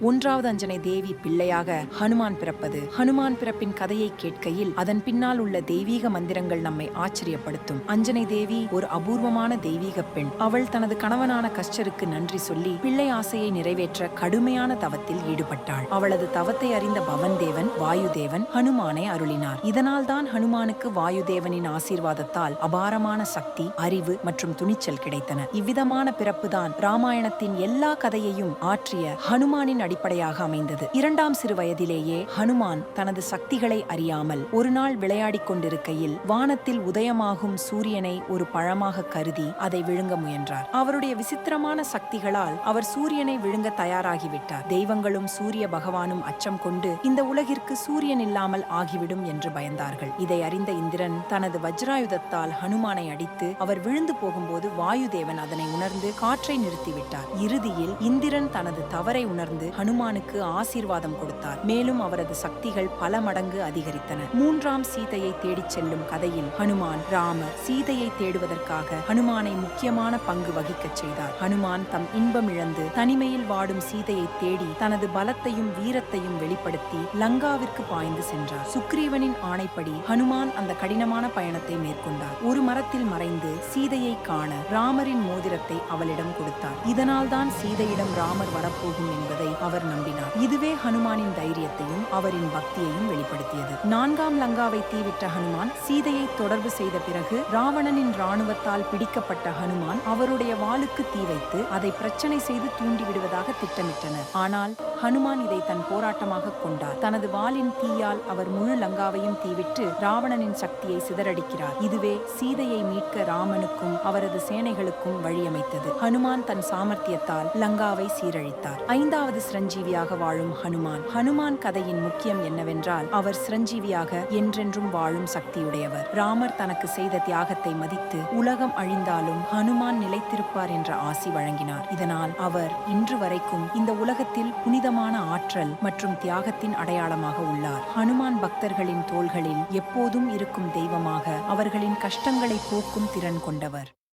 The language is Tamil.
ஒன்றாவது அஞ்சனை தேவி பிள்ளையாக ஹனுமான் பிறப்பது. ஹனுமான் பிறப்பின் கதையை கேட்கையில் அதன் பின்னால் உள்ள தெய்வீக மந்திரங்கள் நம்மை ஆச்சரியப்படுத்தும். அஞ்சனை தேவி ஒரு அபூர்வமான தெய்வீக பெண். அவள் தனது கணவனான கஷ்டருக்கு நன்றி சொல்லி பிள்ளை ஆசையை நிறைவேற்ற கடுமையான தவத்தில் ஈடுபட்டாள். அவளது தவத்தை அறிந்த பவன் தேவன் வாயுதேவன் ஹனுமானை அருளினார். இதனால் தான் ஹனுமானுக்கு வாயுதேவனின் ஆசீர்வாதத்தால் அபாரமான சக்தி அறிவு மற்றும் துணிச்சல் கிடைத்தன. இவ்விதமான பிறப்புதான் ராமாயணத்தின் எல்லா கதையையும் ஆற்றிய ஹனுமானின் அடிப்படையாக அமைந்தது. இரண்டாம் சிறு வயதிலேயே ஹனுமான் தனது சக்திகளை அறியாமல் ஒரு நாள் விளையாடிக் கொண்டிருக்கையில் வானத்தில் உதயமாகும் சூரியனை ஒரு பழமாக கருதி அதை விழுங்க முயன்றார். அவருடைய விசித்திரமான சக்திகளால் அவர் சூரியனை விழுங்க தயாராகிவிட்டார். தெய்வங்களும் சூரிய பகவானும் அச்சம் கொண்டு இந்த உலகிற்கு சூரியன் இல்லாமல் ஆகிவிடும் என்று பயந்தார்கள். இதை அறிந்த இந்திரன் தனது வஜ்ராயுதத்தால் ஹனுமானை அடித்து அவர் விழுந்து போகும்போது வாயுதேவன் அதனை உணர்ந்து காற்றை நிறுத்திவிட்டார். இறுதியில் இந்திரன் தனது தவறை உணர்ந்து ஹனுமானுக்கு ஆசீர்வாதம் கொடுத்தார். மேலும் அவரது சக்திகள் பல மடங்கு அதிகரித்தன. மூன்றாம் சீதையை தேடிச் செல்லும் கதையில் ஹனுமான் ராமர் சீதையை தேடுவதற்காக ஹனுமானை முக்கியமான பங்கு வகிக்கச் செய்தார். ஹனுமான் தம் இன்பம் இழந்து தனிமையில் வாடும் சீதையை தேடி தனது பலத்தையும் வீரத்தையும் வெளிப்படுத்தி லங்காவிற்கு பாய்ந்து சென்றார். சுக்ரீவனின் ஆணைப்படி ஹனுமான் அந்த கடினமான பயணத்தை மேற்கொண்டார். ஒரு மரத்தில் மறைந்து சீதையை காண ராமரின் மோதிரத்தை அவளிடம் கொடுத்தார். இதனால்தான் சீதையிடம் ராமர் வரப்போகும் என்பதை அவர் நம்பினார். இதுவே ஹனுமானின் தைரியத்தையும் அவரின் பக்தியையும் வெளிப்படுத்தியது. நான்காம் லங்காவை தீவிட்ட ஹனுமான் சீதையை தொடர்பு செய்த பிறகு ராவணனின் ராணுவத்தால் பிடிக்கப்பட்ட ஹனுமான் அவருடைய வாளுக்கு தீ வைத்து அதை பிரச்சனை செய்து தூண்டிவிடுவதாக திட்டமிட்டனர். ஆனால் ஹனுமான் இதை தன் போராட்டமாக கொண்டார். தனது வாளின் தீயால் அவர் முழு லங்காவையும் தீவிட்டு ராவணனின் சக்தியை சிதறடிக்கிறார். இதுவே சீதையை மீட்க ராமனுக்கும் அவரது சேனைகளுக்கும் வழியமைத்தது. ஹனுமான் தன் சாமர்த்தியத்தால் லங்காவை சீரழித்தார். ஐந்தாவது சிரஞ்சீவியாக வாழும் ஹனுமான். ஹனுமான் கதையின் முக்கியம் என்னவென்றால் அவர் சிரஞ்சீவியாக என்றென்றும் வாழும் சக்தியுடையவர். ராமர் தனக்கு செய்த தியாகத்தை மதித்து உலகம் அழிந்தாலும் ஹனுமான் நிலைத்திருப்பார் என்ற ஆசி வழங்கினார். இதனால் அவர் இன்று வரைக்கும் இந்த உலகத்தில் புனிதமான ஆற்றல் மற்றும் தியாகத்தின் அடையாளமாக உள்ளார். ஹனுமான் பக்தர்களின் தோள்களில் எப்போதும் இருக்கும் தெய்வமாக அவர்களின் கஷ்டங்களை போக்கும் திறன் கொண்டவர்.